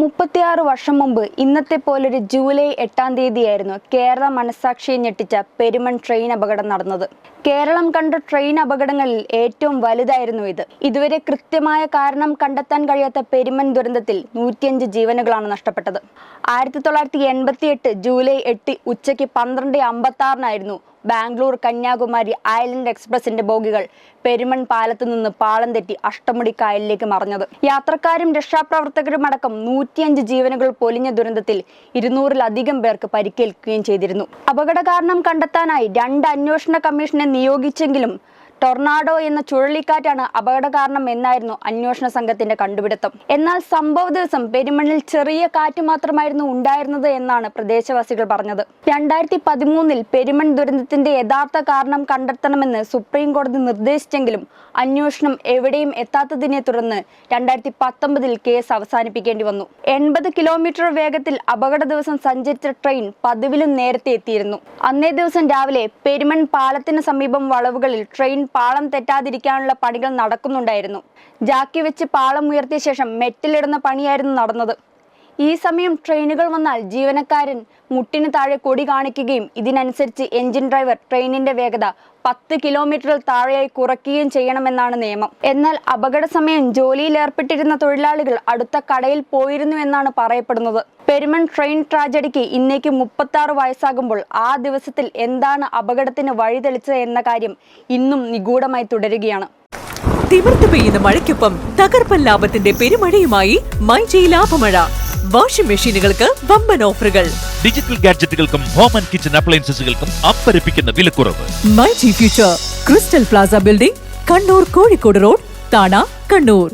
മുപ്പത്തിയാറ് വർഷം മുമ്പ് ഇന്നത്തെ പോലൊരു ജൂലൈ എട്ടാം തീയതിയായിരുന്നു കേരള മനസാക്ഷിയെ ഞെട്ടിച്ച പെരുമൺ ട്രെയിൻ അപകടം നടന്നത്. കേരളം കണ്ട ട്രെയിൻ അപകടങ്ങളിൽ ഏറ്റവും വലുതായിരുന്നു ഇത്. ഇതുവരെ കൃത്യമായ കാരണം കണ്ടെത്താൻ കഴിയാത്ത പെരുമൺ ദുരന്തത്തിൽ നൂറ്റിയഞ്ച് ജീവനുകളാണ് നഷ്ടപ്പെട്ടത്. ആയിരത്തി തൊള്ളായിരത്തി എൺപത്തി എട്ട് ജൂലൈ എട്ട് ഉച്ചയ്ക്ക് പന്ത്രണ്ട് അമ്പത്തി ആറിനായിരുന്നു ബാംഗ്ലൂർ കന്യാകുമാരി ഐലൻഡ് എക്സ്പ്രസിന്റെ ബോഗികൾ പെരുമൺ പാലത്ത് നിന്ന് പാളം തെറ്റി അഷ്ടമുടി കായലിലേക്ക് മറഞ്ഞത്. യാത്രക്കാരും രക്ഷാപ്രവർത്തകരും അടക്കം നൂറ്റിയഞ്ച് ജീവനുകൾ പൊലിഞ്ഞ ദുരന്തത്തിൽ ഇരുന്നൂറിലധികം പേർക്ക് പരിക്കേൽക്കുകയും ചെയ്തിരുന്നു. അപകട കാരണം കണ്ടെത്താനായി രണ്ട് അന്വേഷണ കമ്മീഷനെ നിയോഗിച്ചെങ്കിലും ടൊർണാഡോ എന്ന ചുഴലിക്കാറ്റാണ് അപകട കാരണം എന്നായിരുന്നു അന്വേഷണ സംഘത്തിന്റെ കണ്ടുപിടുത്തം. എന്നാൽ സംഭവ ദിവസം പെരുമണ്ണിൽ ചെറിയ കാറ്റ് മാത്രമായിരുന്നു ഉണ്ടായിരുന്നത് എന്നാണ് പ്രദേശവാസികൾ പറഞ്ഞത്. രണ്ടായിരത്തി പതിമൂന്നിൽ പെരുമൺ ദുരന്തത്തിന്റെ യഥാർത്ഥ കാരണം കണ്ടെത്തണമെന്ന് സുപ്രീം കോടതി നിർദ്ദേശിച്ചെങ്കിലും അന്വേഷണം എവിടെയും എത്താത്തതിനെ തുടർന്ന് രണ്ടായിരത്തി പത്തൊമ്പതിൽ കേസ് അവസാനിപ്പിക്കേണ്ടി വന്നു. എൺപത് കിലോമീറ്റർ വേഗത്തിൽ അപകട ദിവസം സഞ്ചരിച്ച ട്രെയിൻ പതിവിലും നേരത്തെ എത്തിയിരുന്നു. അന്നേ ദിവസം രാവിലെ പെരുമൺ പാലത്തിന് സമീപം വളവുകളിൽ ട്രെയിൻ പാളം തെറ്റാതിരിക്കാനുള്ള പണികൾ നടക്കുന്നുണ്ടായിരുന്നു. ജാക്കി വെച്ച് പാളം ഉയർത്തിയ ശേഷം മെറ്റിലിടുന്ന പണിയായിരുന്നു നടന്നത്. ഈ സമയം ട്രെയിനുകൾ വന്നാൽ ജീവനക്കാരൻ മുട്ടിന് താഴെ കൊടി കാണിക്കുകയും ഇതിനനുസരിച്ച് എഞ്ചിൻ ഡ്രൈവർ ട്രെയിനിന്റെ വേഗത പത്ത് കിലോമീറ്ററിൽ താഴെയായി കുറയ്ക്കുകയും ചെയ്യണമെന്നാണ് നിയമം. എന്നാൽ അപകട സമയം ജോലിയിൽ ഏർപ്പെട്ടിരുന്ന തൊഴിലാളികൾ അടുത്ത കടയിൽ പോയിരുന്നു എന്നാണ് പറയപ്പെടുന്നത്. പെരുമൺ ട്രെയിൻ ട്രാജഡിക്ക് ഇന്നേക്ക് മുപ്പത്തി വയസ്സാകുമ്പോൾ ആ ദിവസത്തിൽ എന്താണ് അപകടത്തിന് വഴിതെളിച്ചത് എന്ന കാര്യം ഇന്നും നിഗൂഢമായി തുടരുകയാണ്. തിമിർത്ത് പെയ്യുന്ന മഴയ്ക്കൊപ്പം തകർപ്പൻ ലാഭത്തിന്റെ പെരുമഴയുമായി മൈജി ലാഭമഴ. വാഷിംഗ് മെഷീനുകൾക്ക് വമ്പൻ ഓഫറുകൾ. ഡിജിറ്റൽ ഗാഡ്ജറ്റുകൾക്കും ഹോം ആൻഡ് കിച്ചൺ അപ്ലയൻസസുകൾക്കും അമ്പരപ്പിക്കുന്ന വിലക്കുറവ്. MyG future crystal plaza building Kannur Kozhikode road Thana Kannur.